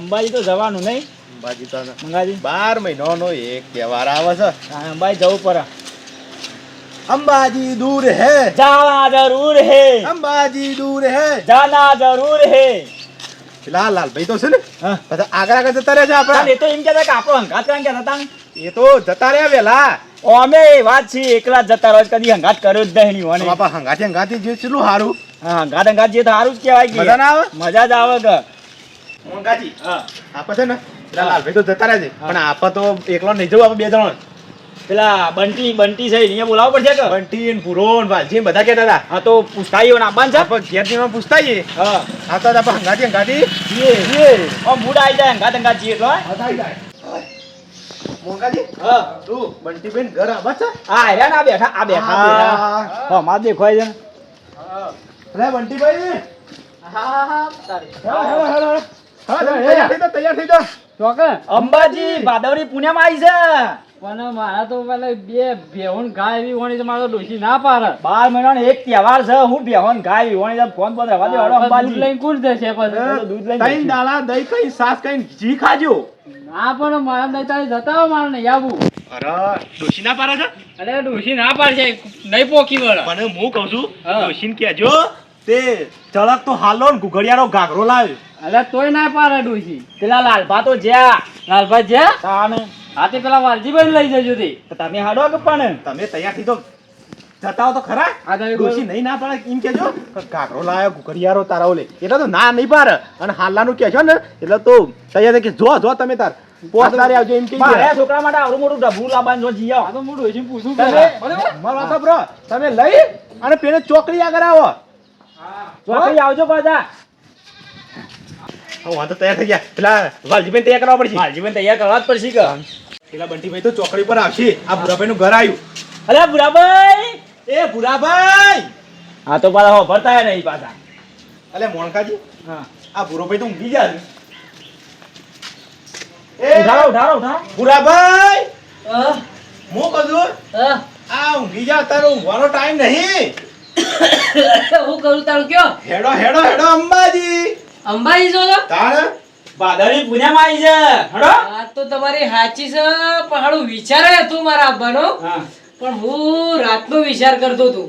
અંબાજી તો જવાનું નહીં. અંબાજી તો મંગાજી બાર મહિનાનો એક તહેવાર આવે છે. અંબાજી જવું પડે. અંબાજી દૂર હે. જાના જરૂર હે. અંબાજી દૂર હે. જાના જરૂર હે. લાલ લાલ ભાઈ તો છે ને હા. આગળ આગળ જતા રહે છે આપણે. એ તો એમ કહેતા કે આપણો હંગાત કારણ કે હતા એ તો જતા રહ્યા વેલા. અમે વાત છે એકલા જતા રહ્યો કદી હંગાત કર્યો જ નહીં હોય બાપા હંગાતે હંગાતે જે કેટલું સારું. હા હંગાત હંગાત જે તો સારું જ કહેવાય મજા ના આવે? મજા જ આવે કે. મંગાજી હા. આપા છે ને? પેલા લાલભાઈ તો જતા રહ્યા છે. પણ આપા તો એકલો નહીં જવું આપણે બે જણ. પેલા બંટી બંટી છે અહીંયા બોલાવવો પડશે કે? બંટી ને પૂરો ને વાલજી બધા કહેતા હતા. હા તો પૂછતાઈઓ ના બાંધ છે પણ ઘેર જેમાં પૂછતા હા. હા તો આપણે હંગાતી હંગાતી. જીએ. જીએ. ઓ મૂડ આવી જાય હંગાત હંગાત જીએ તો હે? હતાઈ જાય. મંગાજી હા. તું બંટી બેન ઘર આવા છે? હેરા ના બેઠા આ બેઠા હા. હા માં દેખાય છે હા હા હેલો હેલો હેલો હા તૈયાર થઈ અંબાજી ભાદવરી પુણ્યમાં આવી છે. પણ મારા તો પેલા બે ભેહું ગાય એવી હોણી તો મારો ડોશી ના પાર બાર મહિનાનો એક તહેવાર છે હું બેહોન ગાય વિહોણી છે ફોન પર રહેવા દે અંબાજી. દૂધ લઈને કુલ જશે પછી દૂધ લઈને તઈ જઈશું. દઈ કઈ સાસ કઈ ઘી ખાજો. ના પણ મારા દૈતાળી જતા હોય મારે નહીં આવું. અરે ડોશી ના પાર છે? અરે ડોશી ના પાડશે નહીં પોકી વળ. મને હું કહું છું હા. ડોશીને કહેજો તે ચળક તો હાલો ને ઘુઘડિયાનો ઘાઘરો લાવ્યો અલે તોય ના પાડે ડોશી પેલા લાલભા તો જ્યાં. લાલભા છે તાને હા તે પેલા વાલજીભાઈ લઈ જજો તે. તમે હાડો કે પણ તમે તૈયારથી તો જતા હો તો ખરા. આ ડોશી નહીં ના પાડે એમ કેજો ઘાઘરો લાયો ઘુઘડિયારો તારા ઓલે. એટલે તો ના નહીં પાડે. અને હાલાનું કહેશો ને એટલે તો તૈયાર કે જો જો તમે તાર. આવજો એમ કે છોકરા માટે આવડું મોટું ડબલું લાવવાનું જો આ તો મોટું પૂછું તમે? મારો લઈ અને પેલે ચોકડી આગળ આવો. ચોકડી આવજો પાછા. હું વાંધો તૈયાર થઈ ગયા. પેલા વાલજીભાઈ તૈયાર કરવા પડશે. માલજીભાઈ તૈયાર કરવા જ પડશે કે. પેલા બંટીભાઈ તો ચોકડી પર આવશે. આ ભુરાભાઈ નું ઘર આવ્યું. અરે ભુરાભાઈ એ ભુરાભાઈ હા તો પાછા હો ભરતા નહીં પાછા. અલે મોણકાજી. હા. આ ભુરોભાઈ તો ઊંઘી ગયા છે. એ ઉઠાડો ઉઠાડો ઉઠાડો. ભુરાભાઈ હા, કદુર હા. આ ઊંઘી જા તારો ઊંઘવાનો ટાઈમ નહીં. હું કરું તારું કયો? હેડો હેડો હેડો અંબાજી. અંબાજી જો તાણ તાણ ભાદરવી પુણ્યમાં આવી છે. હેડો. આ તો તમારી સાચી છે. પણ હાડું વિચારે હતું મારા આબાનો હા. પણ હું રાતનો વિચાર કરતો હતો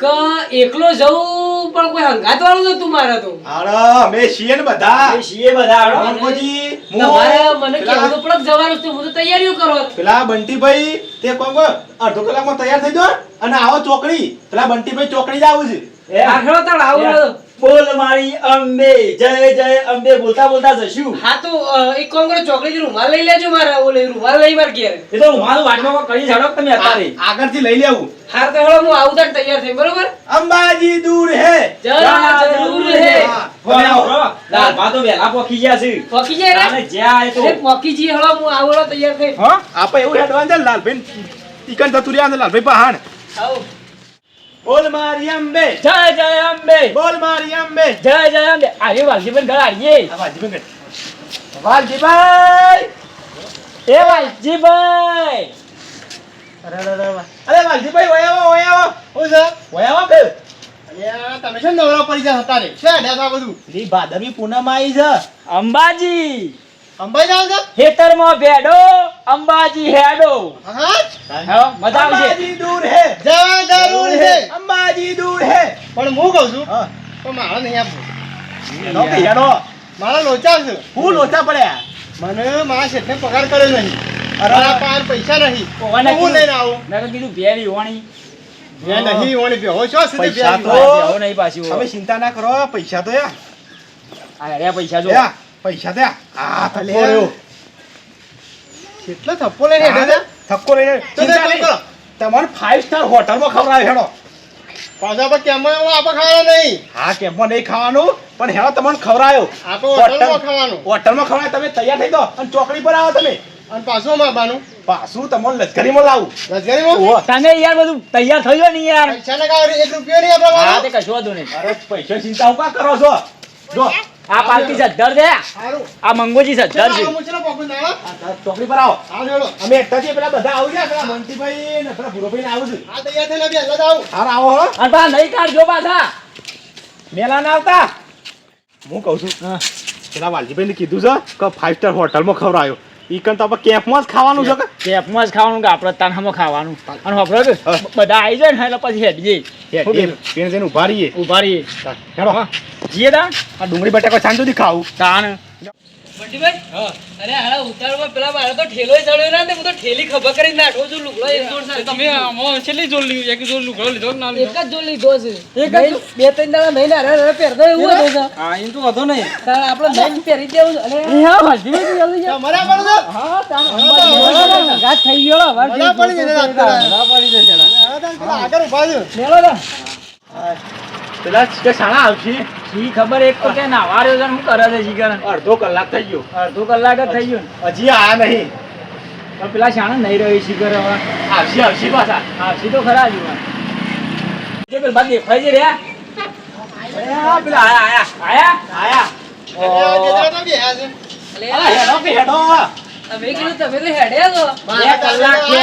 કે એકલો જવું પણ કોઈ હંગાત વાળું નતું મારે તો. અરે અમે છીએ ને બધા. એ છીએ બધા હડો અંકોજી તમારે મને કેવું કહેવું તો પડે જવાનું છે હું તો તૈયારીઓ કરો પેલા બંટીભાઈ તે કોણ કોણ અડધો કલાકમાં તૈયાર થઈ જાઓ અને આવો ચોકડી. પેલા બંટીભાઈ ચોકડી જ આવું છે. એ આખરો તાળ આવું બોલ મારી અંબે જય જય અંબે બોલતા બોલતા જશું. હા તો એક કામ કરો ચોકડી રૂમાલ લઈ લેજો મારા ઓલે રૂમાલ લઈ માર ઘેર. એ તો રૂમાલ વાટમાં કરી જાડો તમે અત્યારે? આગળથી લઈ લેવું. હાર તો હું આવું તક તૈયાર થઈ બરોબર? અંબાજી દૂર હે. જરા જરૂર હે. લાલ ભા તો વેલા પોકી ગયા છે. પોકી જાય રે? જ્યાં તો પોકી જઈએ હળો હું આવડો તૈયાર થઈ. હા? આપણે એવું હેડવાન છે લાલભાઈ ટીકન જતું રહ્યા છે લાલભાઈ પહાણ આવું. બોલ મારી અંબે. જય જય અંબે. બોલ મારી અંબે. જય જય અંબે. આજે વાલજીબેન ઘર આવીએ. આ વાલજીભાઈ કર. વાલજીભાઈ! એ વાલજીભાઈ! અરે અરે અરે અરે. અરે વાલજીભાઈ ઓયાવો ઓયાવો હું છે ઓયાવો બે તમે છે નવરા પડી ગયા હતા રે. છે હેડ્યા બધું? લી ભાદરવી પૂનમ આવી છે. અંબાજી! અંબાઈ જાવ છો? ખેતરમાં ભેડો અંબાજી હેડો. હા હા મજા આવશે. અંબાજી દૂર હે. જવા જરૂર હે. અંબાજી દૂર હે. પણ હું કહું છું પણ મારે નહીં આપવું હેડો હેડો. મારા લોચા છે. હું લોચા પડ્યા. મને મારા શેઠને પગાર કર્યો નહીં. મારા પાર પૈસા નહીં. હું? લઈને આવું. મેં કીધું ભેરી હોણી. મેં નહીં ઓણી ભેહો છો સીધે પૈસા તો-. નહીં પાછી હવે ચિંતા ના કરો પૈસા તો યા. આ પૈસા જો. યા. પૈસા દે. આ થપ્પો. રહ્યો. કેટલો થપ્પો લઈને હેડ્યો છે? થપ્પો લઈને ચિંતા નહીં. કરો. તમારે ફાઈવ સ્ટાર હોટલમાં ખવડાવે હેડો. પાછા પર કેમાં આપણે ખાવાનું નહીં? હા કેમ્પમાં નહીં ખાવાનું? પણ હેડો તમને ખવડાયો. આપણે હોટલમાં ખાવાનું. હોટલમાં ખવડાય તમે તૈયાર થઈ જાઓ. અને ચોકડી પર આવો તમે. અને પાછું મારવાનું પાછું તમને લશ્કરીમાં લાવું. લશ્કરીમાં. તને યાર બધું તૈયાર થયો ને યાર. પૈસા ના કાઢો એક રૂપિયો નહીં આપણે હા તે કશું નહીં. અરે પૈસા ચિંતા હું કા કરો છો? જો. આ પાલકી સદ્ધર છે આ મંગોજી સદ્ધર છે. ચોકડી પર આવો. અમે એકતા છીએ પેલા બધા આવી ગયા પેલા મંતીભાઈ ને પેલા ભૂરોભાઈ ને આવું છું. આ તૈયાર થઈને બે જ આવું. હાર આવો હો. અને પા નહીં કાઢજો પાછા. મેલા ના આવતા? હું કહું છું પેલા વાલજીભાઈ ને કીધું છે કે ફાઈવ સ્ટાર હોટલમાં ખવડાયો. ઈ કન તો આપણે કેમ્પમાં જ ખાવાનું છે કે? કેપમાં જ ખાવાનું કે આપણે તાનામાં ખાવાનું. અને બધા આવી જાય ને એટલે પછી હેડીએ એ પેણ જઈને ઊભા રહીએ ઊભા રહીએ હેડો. જીએ તા આ ડુંગળી બટાકા સાંજ સુધી ખાવું. તાણ. અરે હાલા ઉતારવા પેલા મારે તો ઠેલો ચડ્યો ના તે હું તો ઠેલી ખબર કરી નાખો છું લુગડો એક જોડ સાથે. તમે આમાં છેલ્લી જોડ લીધું એક જોડ લુગડો લીધો ના એક જ જોડ લીધો છે. નહીં, બે ત્રણ દાડા નહીં ના રે પહેરતો એવું હતું છે. હા એમ તો વધો નહીં. તારે આપણે નહીં પહેરી દેવું અરે હા વાલજીભાઈ જલ્દી જા. મરા પડે હા તાણ ઘાટ થઈ ગયો હવે મરા પડી જશે રાત પડી જશે. હા, આગળ ઊભા છે. મેલો પેલા કે શાણા આવશે. શી ખબર એક તો કે નાવા રહ્યો છે હું કરે છે શીખર અડધો કલાક થઈ ગયો. અડધો કલાક જ થઈ ગયો ને. હજી આયા નહીં. પણ પેલા શાણે નહીં રહ્યો શીખર હવે. આવશે આવશે પાછા. આવશે તો ખરા જ. જે પેલા બાદ દેખાય છે પેલા આયા આયા. આયા? આયા. કીધું તમે બે કલાક છે.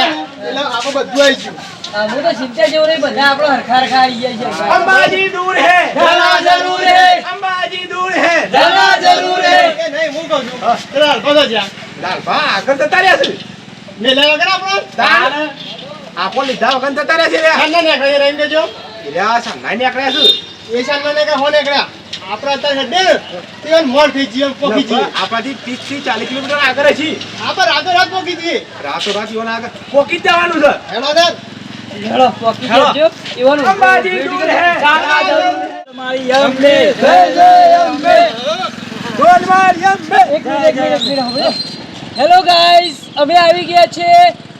આપણે બધું આવી ગયું. હું તો સિત્તેર જેવું નહીં બધા આપણે હરખા હરખા આવી ગયા છે અંબાજી દૂર હે ધના જરૂર હે. અંબાજી દૂર હે ધના જરૂર હે. કે નહીં, હું કહું છું. આગળ જતા રહ્યા છે મેલ્યા વગર આપણો? તાન આપો લીધા વગર જતા રહ્યા છે રે રહીને. એલા સંઘાઈ નીકળ્યા છે એ હો નીકળ્યા. આપણે અત્યારે હેડે ને, તે મોડ થઈ જઈએ, પોકી જઈએ. આપણાથી ત્રીસથી ચાલીસ કિલોમીટર આગળ છીએ આપણે રાતો રાત પોકી જઈએ. રાતો રાત આગળ પોકી જવાનું છે હેડો. હેડો પોકી હેડો. દેજો અંબાજી દૂર હે જાના જરૂર હે. અંબે. જય જય અંબે. ગોલમાલ યમ્બે એક એક મિનિટ એક મિનિટ હેલો ગાઈસ અમે આવી ગયા છે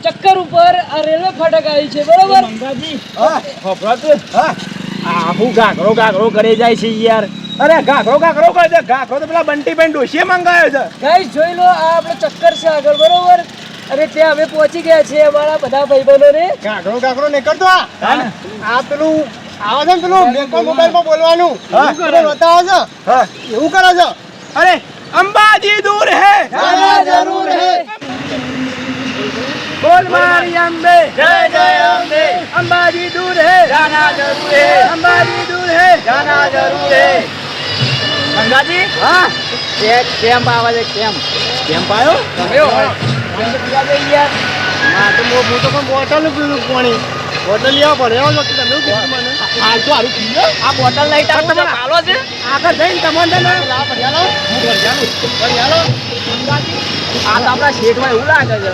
ચક્કર ઉપર. આ રેલવે ફાટક આવી છે. બરોબર? મંગાજી હા. ખબર તો હા ગાઘરો ગાઘરો કરે જાય છે યાર. અરે ઘાઘરો ઘાઘરો કરે છે. ઘાઘરો તો પેલા બંટી બેન ડોશીએ મંગાવ્યો છે. ગાઈસ જોઈ લો આ આપણે ચક્કર છે આગળ. બરોબર? અને તે અમે પહોંચી ગયા છે અમારા બધા ભાઈબંધોને. ગાઘરો ગાઘરો નીકળતો આ. પેલું આવે છે ને પેલું મેકો મોબાઈલમાં બોલવાનું. હા. પેલું બતાવે હા. એવું કરો છો? અરે અંબાજી દૂર હે. જાના જરૂર હે. બોલ મારી અંબે. જય જય અંબે. અંબાજી દૂર હે. જાના જરૂર હે. અંબાજી દૂર હે. જાના જરૂર હે. અંબાજી? હા. કેમ આવે છે કેમ? કેમ પાયો? તમે હા તો હું તો પણ બોટલ પીધું પાણી બોટલ લેવા પડે એવો વખત તમે કીધું હારું પી આ બોટલ લઈ તાર છે. આગળ જઈને તમને ને આપણા શેઠમાં એવું લાગે છે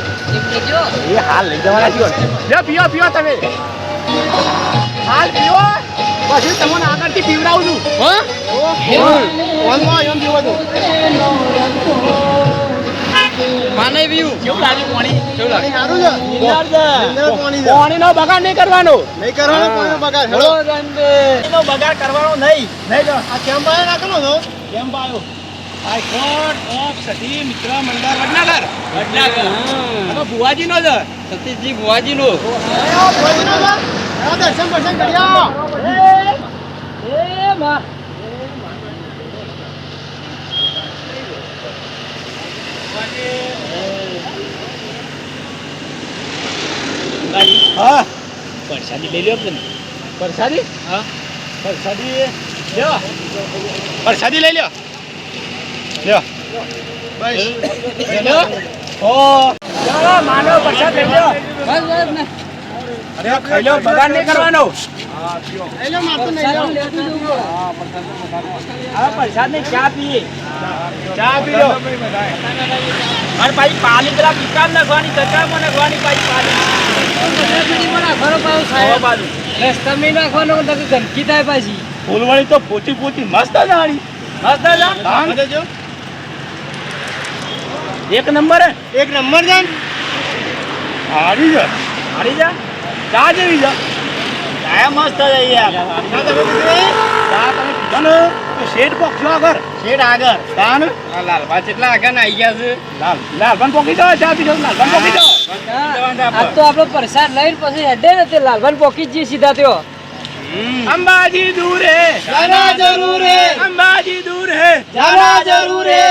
એ હાલ લઈ જવાના છો લે પીઓ પીઓ તમે હાલ પીઓ પછી તમને આગળથી પીવડાવું છું હા ફોનમાં તો માને વ્યુ કેવું લાગ્યું પાણી? કેવું પાણી સારું છે. પાણી પાણીનો બગાડ નહીં કરવાનો. નહીં કરવાનો પાણીનો બગાડ. હેડો પાણીનો બગાડ કરવાનો નહીં. નહીં આ કેમ પાણી નાખેલો છો? કેમ પાયો? હાઈકોર્ટ ઓફ સતી મિત્ર મંડળ વડનગર. વડનગર. ભુવાજીનો છે. સતીશજી ભુવાજીનો. નો દર્શન બર્શન કરી આવો. એ માં. હા. પરસાદી લઈ લ્યો કે પરસાદી? હા. પરસાદી લ્યો. પ્રસાદી લઈ લ્યો. લ્યો. બસ. લ્યો. ઓ ચાલો માનો પ્રસાદ લઈ લ્યો. બસ બસ ને અરે ખાઈ લો બગાડ નહીં કરવાનો. એટલે મારતો નહીં ચાલો જાઓ. લેતું જવું પ્રસાદ ને ચા પીએ. ચા પી લો. અને પાછી પાલી પેલા પિકામ નાખવાની કચામાં નાખવાની પાછી પાલી. બીડીમાં નાખવાનો ગંદકી થાય પાછી ફૂલવાળી તો પોચી પોચી મસ્ત જાણી મસ્ત જા. એક નંબર હે. એક નંબર જાન? હારી છે હારી જા. ચા જેવી જા. ચા મસ્ત જાય યાર. તમે પીધી ચા તમે પીધો ને? તો શેઠ પોકશો આગળ. શેઠ આગળ. ચા ને લાલભા કેટલા આગળ આવી ગયા છે? લાલ લાલભાન પોકી જાઓ ચા પીધો લાલભાન પોકી જાઓ. આ તો આપણો પ્રસાદ લઈને પછી હેડે ને તે લાલભાન પોકી જ સીધા થયો અંબાજી દૂર હે. જાના જરૂર હે. અંબાજી દૂર હે. જાના જરૂર હે.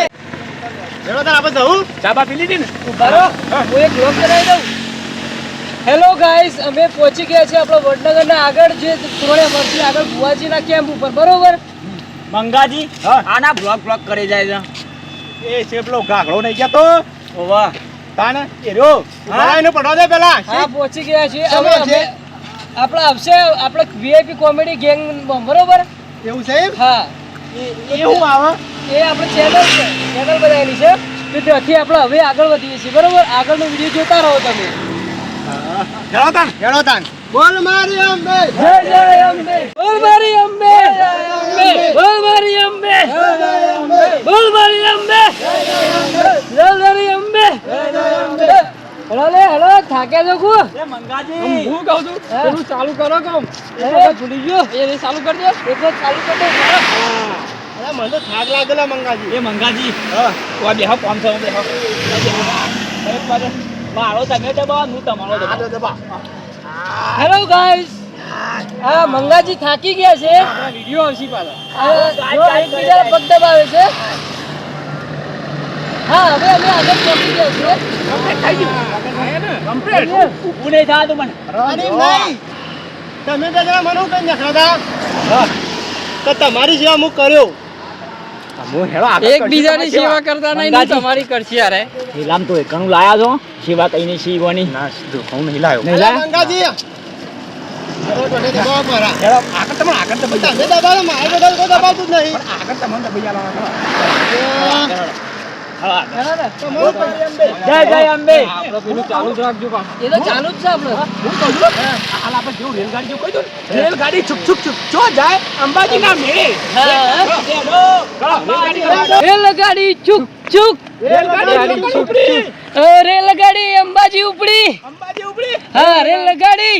હેડો તાર આપણે જવું? ચાબા પી લીધી ને? ઉભારો હું. એક લોક કરાવી દઉં. હેલો ગાઈસ અમે પહોંચી ગયા છે આપણા વડનગરના આગળ જે થોડા વર્ષથી આગળ ભુવાજીના કેમ્પ ઉપર. બરોબર? મંગાજી. આના બ્લોક બ્લોક કરી જાય છે. એ છે પેલો ગાઘડો નહીં ગયા તો? ઓવા તાને એ રહ્યો. હા. એને પડવા દે પેલા. હા પહોંચી ગયા છે. હવે આપણે આવશે આપણે વીઆઈપી કોમેડી ગેંગ બરોબર? એવું છે હા. એ હું આવે? એ આપણે ચેનલ છે. ચેનલ બનાવેલી છે. તો ત્યાંથી આપણે હવે આગળ વધીએ છીએ બરોબર? આગળનો વીડિયો જોતા રહો તમે. હેડો તાન બોલ મારી અંબે. જય જય અંબે. બોલ મારી અંબે. બોલ મારી અંબે. બોલ મારી અંબે. જય મારી અંબે. હેલો લે હેલો થાકે છો કુ એ મંગાજી. હું કહું છું પેલું ચાલુ કરો કામ એ? વખત ભૂલી ગયો. એ ચાલુ કરી દો એક વખત ચાલુ કરી દો અરે મને તો થાક લાગેલા મંગાજી. એ મંગાજી. હા. આ બેહો કોમ છો બેહો મારો. તમે દબાવો હું તમારો દબાવો. હેલો ગાઈસ હા મંગાજી થાકી ગયા છે. વિડિયો આવશે પાછા. જો એકબીજાના પગ દબાવે છે. હા હવે અમે આગળ પહોંચી ગયા છીએ. કમ્પ્લીટ ઊભું નહીં થતું મને. અરે નહીં. તમે તો જરા મને કઈ નખરા તો તમારી સેવા હું કર્યો. એકબીજાની સેવા તમારી કરતા નહીં મંગાજી. તમારી કરશી યાર શીલામ તો એકણું લાયા છો? શિવા કઈ નહીં શીવાની ના સીધું હું નહીં લાયો. નહીં લાયા? હેડો આગળ તમને આગળ તો બધા જય જય અંબે. ચાલુ જ રાખજો એ તો ચાલુ જ છે આપણે. હાલ આપણે જેવું રેલગાડી જેવું કહી રેલગાડી છુક છુક છુક જો જાય અંબાજી ના મેળે રેલગાડી ચૂક ચૂક રેલગાડી છુક છુક રેલગાડી અંબાજી ઉપડી. અંબાજી ઉપડી. હા રેલગાડી.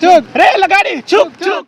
છુક રેલગાડી છુક છુક